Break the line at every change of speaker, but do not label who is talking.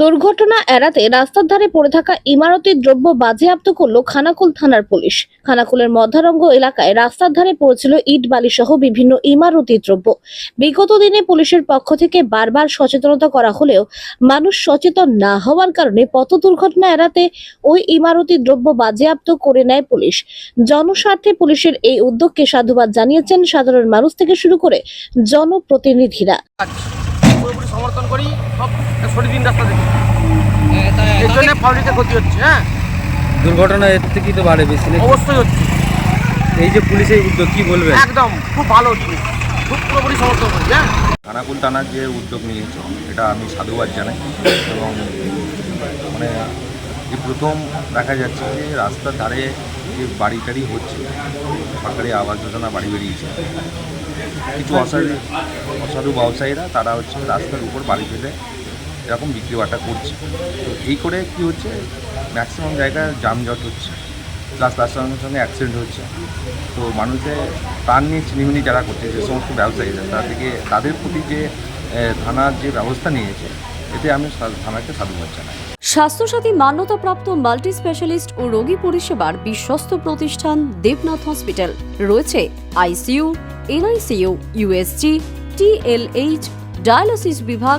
দুর্ঘটনা এড়াতে রাস্তার ধারে পড়ে থাকা ইমারতি দ্রব্য বাজেয়াপ্ত করল খানাকুল থানার পুলিশ। খানাকুলের মধ্যারঙ্গ এলাকায় রাস্তার ধারে পড়েছিল ইট বালি সহ বিভিন্ন ইমারতি দ্রব্য। বিগত দিনে পুলিশের পক্ষ থেকে বারবার সচেতনতা করা হলেও মানুষ সচেতন না হওয়ার কারণে পথ দুর্ঘটনা এড়াতে ওই ইমারতি দ্রব্য বাজেয়াপ্ত করে নেয় পুলিশ। জনস্বার্থে পুলিশের এই উদ্যোগকে সাধুবাদ জানিয়েছেন সাধারণ মানুষ থেকে শুরু করে জনপ্রতিনিধিরা।
সমর্থন করি, সব সঠিক দিন রাস্তা থেকে এর জন্য পাবলিকের ক্ষতি হচ্ছে হ্যাঁ?
দুর্ঘটনা এর থেকেই তো বাড়ে বেশি নাকি?
অবশ্যই হচ্ছে।
এই যে পুলিশের উদ্যোগ কি বলবেন?
একদম খুব ভালো জিনিস খুব পুরোপুরি সমর্থন করি হ্যাঁ?
খানাকুল থানার যে উদ্যোগ নিয়েছে এটা আমি সাধুবাদ জানাই। এবং মানে এই প্রথম দেখা যাচ্ছে যে রাস্তার ধারে যে বাড়ি টাড়ি হচ্ছে সরকারি আবাস যোজনা বাড়ি বেরিয়েছে। কিছু অসাধু অসাধু ব্যবসায়ীরা তারা হচ্ছে রাস্তার উপর বাড়ি ফেলে এরকম বিক্রি বাটা করছে। তো এই করে কি হচ্ছে? ম্যাক্সিমাম জায়গায় যানজট হচ্ছে। প্লাস তার সঙ্গে সঙ্গে অ্যাক্সিডেন্ট হচ্ছে। তো মানুষের প্রাণ নিয়ে চিনিমিনি যারা করছে, যে সমস্ত ব্যবসায়ীরা তাদেরকে তাদের প্রতি যে থানার যে ব্যবস্থা নিয়েছে, এতে আমি থানাকে সাধুবাদ জানাই।
স্বাস্থ্যসাথী মান্যতাপ্রাপ্ত মাল্টি স্পেশালিস্ট ও রোগী পরিষেবার বিশ্বস্ত প্রতিষ্ঠান দেবনাথ হসপিটাল। রয়েছে ICU NICU USG TLH dialysis বিভাগ